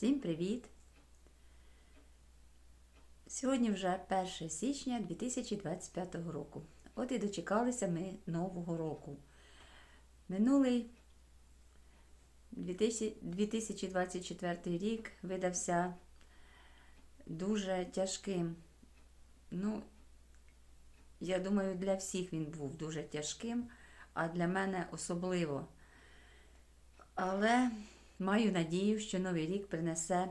Всім привіт! Сьогодні вже 1 січня 2025 року. От і дочекалися ми Нового року. Минулий 2024 рік видався дуже тяжким. Ну, я думаю, для всіх він був дуже тяжким, а для мене особливо. Але маю надію, що новий рік принесе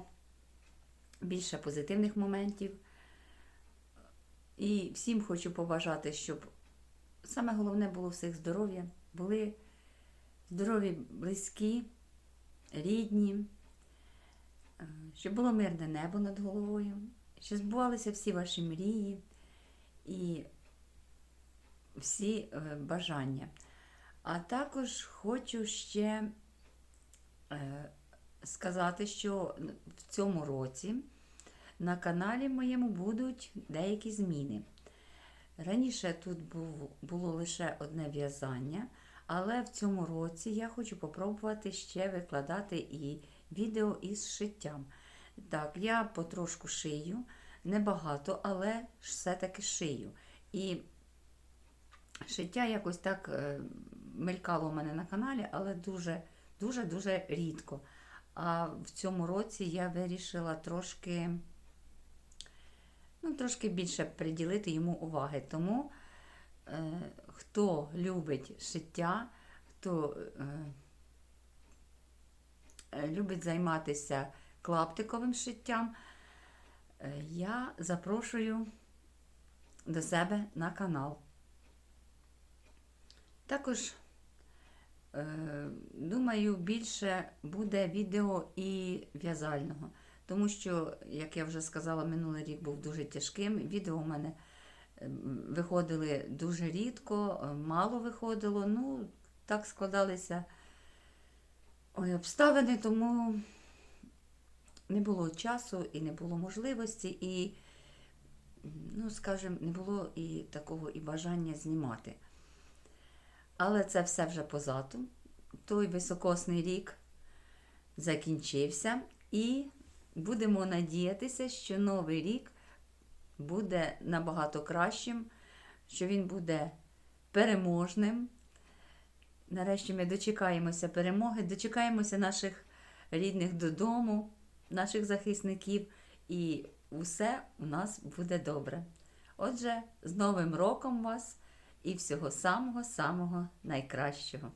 більше позитивних моментів. І всім хочу побажати, щоб саме головне було всіх здоров'я, були здорові близькі, рідні, е, щоб було мирне небо над головою, щоб збувалися всі ваші мрії і всі е, бажання. А також хочу ще сказати, що в цьому році на каналі моєму будуть деякі зміни. Раніше тут було лише одне в'язання, але в цьому році я хочу попробувати ще викладати і відео із шиттям. Так, я потрошку шию, небагато, але все-таки шию. І шиття якось так е, мелькало у мене на каналі, але дуже дуже-дуже рідко. А в цьому році я вирішила трошки, ну, трошки більше приділити йому уваги. Тому е, хто любить шиття, хто е, е, любить займатися клаптиковим шиттям, е, я запрошую до себе на канал. Також Думаю, більше буде відео і в'язального. Тому що, як я вже сказала, минулий рік був дуже тяжким. Відео у мене ем, виходили дуже рідко, е, мало виходило. Ну, так складалися ой, обставини, тому не було часу і не було можливості, і, ну, скажімо, не було і такого і бажання знімати. Але це все вже позаду. Той високосний рік закінчився, і будемо надіятися, що новий рік буде набагато кращим, що він буде переможним. Нарешті ми дочекаємося перемоги, дочекаємося наших рідних додому, наших захисників, і усе у нас буде добре. Отже, з Новим роком вас! І всього самого-самого найкращого.